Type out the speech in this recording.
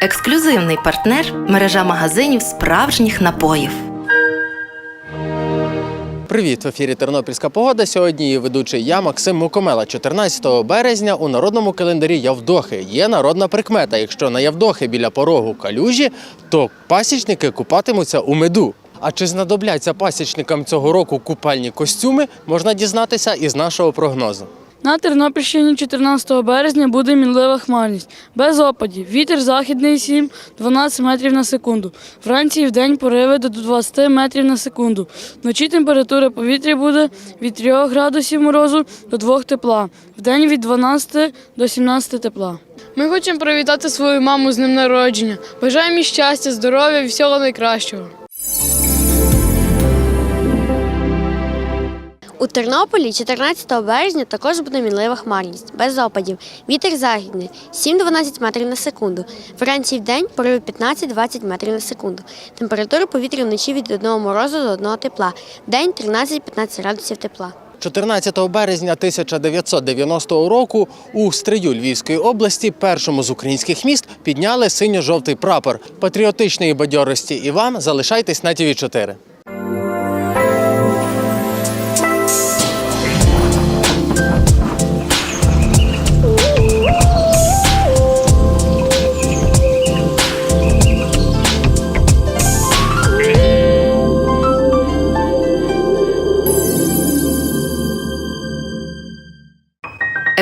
Ексклюзивний партнер мережа магазинів справжніх напоїв. Привіт, в ефірі Тернопільська погода. Сьогодні її ведучий я, Максим Мукомела. 14 березня у народному календарі Явдохи є народна прикмета. Якщо на Явдохи біля порогу калюжі, то пасічники купатимуться у меду. А чи знадобляться пасічникам цього року купальні костюми, можна дізнатися із нашого прогнозу. На Тернопільщині 14 березня буде мінлива хмарність. Без опадів. Вітер західний 7-12 метрів на секунду. Вранці і вдень пориви до 20 метрів на секунду. Вночі температура повітря буде від 3 градусів морозу до 2 тепла. Вдень від 12 до 17 тепла. Ми хочемо привітати свою маму з ним народження. Бажаємо їй щастя, здоров'я і всього найкращого. У Тернополі 14 березня також буде мінлива хмарність, без опадів. Вітер західний 7-12 метрів на секунду. Вранці і вдень пориви 15-20 метрів на секунду. Температура повітря вночі від 1 морозу до 1 тепла. Вдень 13-15 градусів тепла. 14 березня 1990 року у Стрию Львівської області, першому з українських міст, підняли синьо-жовтий прапор. Патріотичної бадьорості і вам залишайтесь на ТВ 4